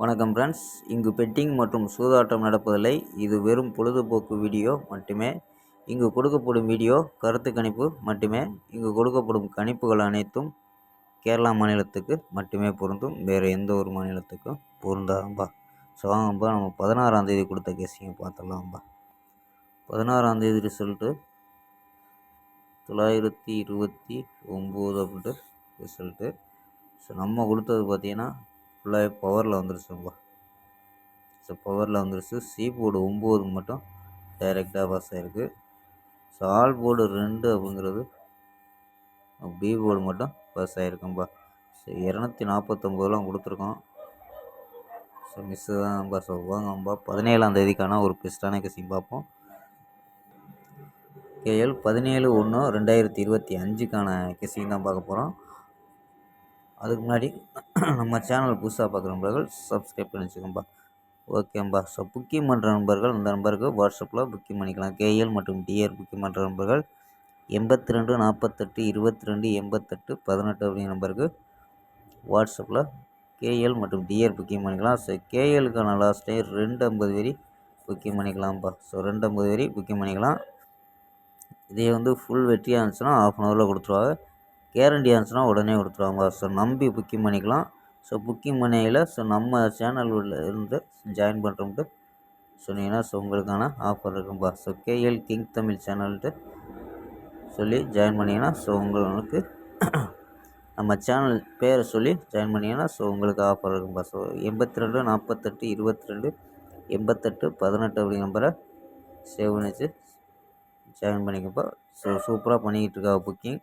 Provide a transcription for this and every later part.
வணக்கம் ஃப்ரெண்ட்ஸ் இங்கு பெட்டிங் மற்றும் சூதாட்டம் நடப்பதில்லை. இது வெறும் பொழுதுபோக்கு வீடியோ மட்டுமே. இங்கு கொடுக்கப்படும் வீடியோ கருத்து கணிப்பு மட்டுமே. இங்கு கொடுக்கப்படும் கணிப்புகள் அனைத்தும் கேரளா மாநிலத்துக்கு மட்டுமே பொருந்தும். வேறு எந்த ஒரு மாநிலத்துக்கும் பொருந்தாதம்பா. ஸோ வாங்கப்பா நம்ம பதினாறாம் தேதி கொடுத்த கேஸிங்க பார்த்துடலாம்ப்பா பதினாறாம் தேதி ரிசல்ட்டு தொள்ளாயிரத்தி இருபத்தி ஒம்பது அப்படின்ட்டு ரிசல்ட்டு ஸோ நம்ம கொடுத்தது பார்த்திங்கன்னா ஃபுல்லாகவே பவரில் வந்துருச்சுப்பா ஸோ பவரில் வந்துருச்சு. சி போர்டு ஒம்பது மட்டும் டைரெக்டாக பாஸ் ஆகிருக்கு ஸோ ஆல் போர்டு ரெண்டு அப்படிங்கிறது பி போர்டு மட்டும் பாஸ் ஆகிருக்கும்பா ஸோ இரநூத்தி நாற்பத்தொம்போதுலாம் கொடுத்துருக்கோம். ஸோ மிஸ்ஸு தான்ப்பா ஸோ வாங்கம்பா பதினேழாம் தேதிக்கான ஒரு பெஸ்ட்டான கசிங் பார்ப்போம். கேஎல் பதினேழு ஒன்று ரெண்டாயிரத்தி இருபத்தி அஞ்சுக்கான கெஸிங் தான் பார்க்க போகிறோம் அதுக்கு முன்னாடி நம்ம சேனல் புதுசாக பார்க்குற நண்பர்கள் சப்ஸ்கிரைப் பண்ணி வச்சுக்கோம்பா ஓகேம்பா ஸோ புக்கிங் பண்ணுற நண்பர்கள் இந்த நம்பருக்கு வாட்ஸ்அப்பில் புக்கிங் பண்ணிக்கலாம். கேஎல் மற்றும் டிஆர் புக்கிங் பண்ணுற நண்பர்கள் எண்பத்தி ரெண்டு நாற்பத்தெட்டு இருபத்தி ரெண்டு எண்பத்தெட்டு பதினெட்டு அப்படிங்கிற நம்பருக்கு வாட்ஸ்அப்பில் கேஎல் மற்றும் டிஆர் புக்கிங் பண்ணிக்கலாம். ஸோ கேஎலுக்கான லாஸ்ட் டைம் ரெண்டு ஐம்பது வரி புக்கிங் பண்ணிக்கலாம்ப்பா. ஸோ ரெண்டு ஐம்பது வரி புக்கிங் பண்ணிக்கலாம். இதே வந்து ஃபுல் வெற்றியாக இருந்துச்சுன்னா ஆஃப் அன் ஹவரில் கொடுத்துருவாங்க. கேரண்டி இருந்துச்சுன்னா உடனே கொடுத்துருவாங்க. ஸோ நம்பி புக்கிங் பண்ணிக்கலாம். ஸோ புக்கிங் பண்ணியில் ஸோ நம்ம சேனல் இருந்து ஜாயின் பண்ணுறோம்ட்டு சொன்னீங்கன்னா ஸோ உங்களுக்கான ஆஃபர் இருக்கும்பா. ஸோ கேஎல் கிங் தமிழ் சேனல்ட்டு சொல்லி ஜாயின் பண்ணிங்கன்னா ஸோ உங்களுக்கு நம்ம சேனல் பேரை சொல்லி ஜாயின் பண்ணிங்கன்னா ஸோ உங்களுக்கு ஆஃபர் இருக்கும்பா. ஸோ எண்பத்தி ரெண்டு நாற்பத்தெட்டு இருபத்தி ரெண்டு எண்பத்தெட்டு பதினெட்டு அப்படிங்கிற நம்பரை சேவ் பண்ணிச்சு. ஜாயின் பண்ணிக்கப்பா. ஸோ சூப்பராக பண்ணிக்கிட்டு இருக்கா புக்கிங்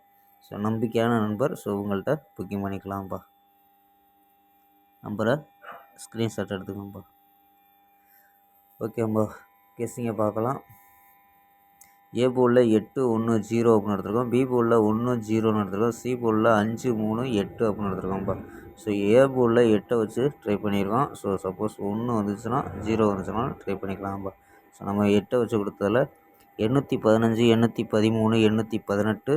ஸோ நம்பிக்கையான நண்பர். ஸோ உங்கள்கிட்ட புக்கிங் பண்ணிக்கலாம்ப்பா நம்பரை ஸ்க்ரீன்ஷாட் எடுத்துக்கோங்கப்பா ஓகேம்பா. கெஸ்ஸிங்கை பார்க்கலாம். ஏ போலில் எட்டு ஒன்று ஜீரோ அப்படின்னு எடுத்துருக்கோம். பி போலில் ஒன்று ஜீரோன்னு எடுத்துருக்கோம். சி போலில் அஞ்சு மூணு எட்டு அப்படின்னு எடுத்துருக்கோம்ப்பா ஸோ ஏ போலில் எட்டை வச்சு ட்ரை பண்ணியிருக்கோம். ஸோ சப்போஸ் ஒன்று வந்துச்சுன்னா ஜீரோ வந்துச்சுன்னா ட்ரை பண்ணிக்கலாம்ப்பா ஸோ நம்ம எட்டை வச்சு கொடுத்ததில் எண்ணூற்றி பதினஞ்சு எண்ணூற்றி பதிமூணு எண்ணூற்றி பதினெட்டு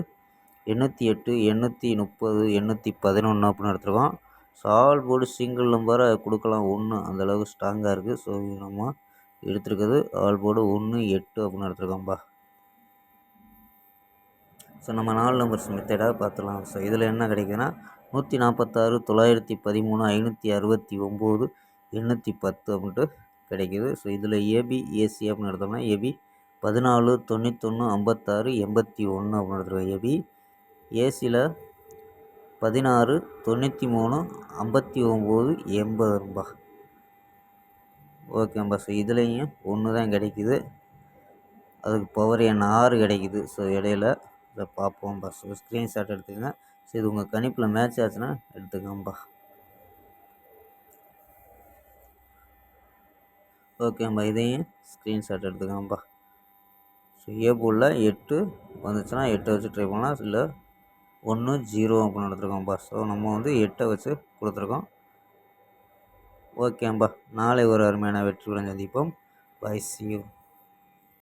எண்ணூற்றி எட்டு எண்ணூற்றி முப்பது எண்ணூற்றி பதினொன்று அப்படின்னு எடுத்துருக்கோம். ஸோ போர்டு சிங்கிள் நம்பரை கொடுக்கலாம். ஒன்று அந்தளவுக்கு ஸ்ட்ராங்காக இருக்குது ஸோ நம்ம எடுத்துருக்குது ஆல் போர்டு ஒன்று எட்டு அப்படின்னு எடுத்துருக்கோம்பா ஸோ நம்ம நாலு நம்பர்ஸ் மெத்தடாக பார்த்துலாம் ஸோ இதில் என்ன கிடைக்குதுன்னா நூற்றி நாற்பத்தாறு தொள்ளாயிரத்தி பதிமூணு ஐநூற்றி அறுபத்தி ஒம்பது எண்ணூற்றி பத்து அப்படின்ட்டு கிடைக்கிது. ஸோ இதில் ஏபி ஏசி அப்படின்னு எடுத்தோம்னா ஏபி பதினாலு தொண்ணூத்தொன்று ஐம்பத்தாறு எண்பத்தி ஒன்று அப்படின்னு எடுத்துருக்கோம். ஏபி ஏசியில் பதினாறு தொண்ணூற்றி மூணு ஐம்பத்தி ஒம்பது எண்பதும்பா ஓகேம்பா ஸோ இதுலேயும் ஒன்று தான் கிடைக்கிது. அதுக்கு பவர் எண் ஆறு கிடைக்கிது. ஸோ இடையில இதை பார்ப்போம்ப்பா ஸோ ஸ்க்ரீன்ஷாட் எடுத்துக்கங்க. ஸோ இது உங்கள் கணிப்பில் மேட்ச் ஆச்சுன்னா எடுத்துக்கோம்பா ஓகேம்பா இதையும் ஸ்க்ரீன்ஷாட் எடுத்துக்கோம்பா ஸோ ஏ போலில் எட்டு வந்துச்சுன்னா எட்டு வச்சு ட்ரை பண்ணலாம். இல்லை ஒன்று ஜீரோ அப்படின்னு எடுத்துருக்கோம்ப்பா ஸோ நம்ம வந்து எட்டை வச்சு கொடுத்துருக்கோம். ஓகேம்பா நாளை ஒரு அருமையான வெற்றியுடன் சந்திப்போம். By C you